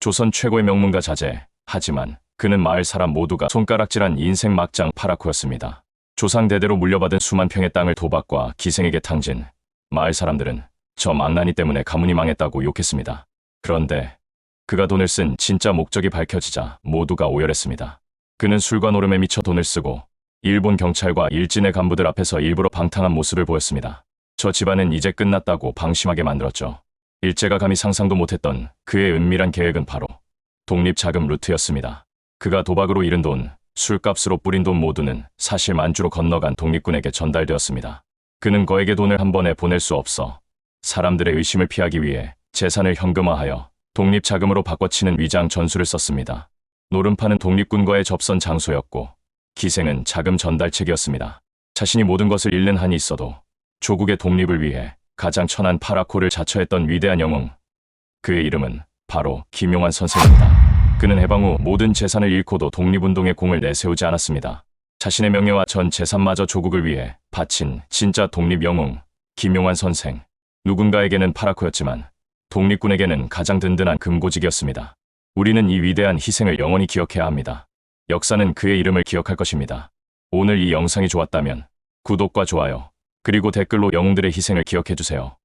조선 최고의 명문가 자제. 하지만 그는 마을 사람 모두가 손가락질한 인생 막장 파라코였습니다. 조상 대대로 물려받은 수만 평의 땅을 도박과 기생에게 탕진. 마을 사람들은 저 망나니 때문에 가문이 망했다고 욕했습니다. 그런데 그가 돈을 쓴 진짜 목적이 밝혀지자 모두가 오열했습니다. 그는 술과 노름에 미쳐 돈을 쓰고 일본 경찰과 일진의 간부들 앞에서 일부러 방탕한 모습을 보였습니다. 저 집안은 이제 끝났다고 방심하게 만들었죠. 일제가 감히 상상도 못했던 그의 은밀한 계획은 바로 독립자금 루트였습니다. 그가 도박으로 잃은 돈, 술값으로 뿌린 돈 모두는 사실 만주로 건너간 독립군에게 전달되었습니다. 그는 거에게 돈을 한 번에 보낼 수 없어 사람들의 의심을 피하기 위해 재산을 현금화하여 독립자금으로 바꿔치는 위장 전술을 썼습니다. 노름파는 독립군과의 접선 장소였고 기생은 자금 전달책이었습니다. 자신이 모든 것을 잃는 한이 있어도 조국의 독립을 위해 가장 천한 파라코를 자처했던 위대한 영웅. 그의 이름은 바로 김용환 선생입니다. 그는 해방 후 모든 재산을 잃고도 독립운동의 공을 내세우지 않았습니다. 자신의 명예와 전 재산마저 조국을 위해 바친 진짜 독립 영웅 김용환 선생. 누군가에게는 파라코였지만 독립군에게는 가장 든든한 금고직이었습니다. 우리는 이 위대한 희생을 영원히 기억해야 합니다. 역사는 그의 이름을 기억할 것입니다. 오늘 이 영상이 좋았다면 구독과 좋아요, 그리고 댓글로 영웅들의 희생을 기억해주세요.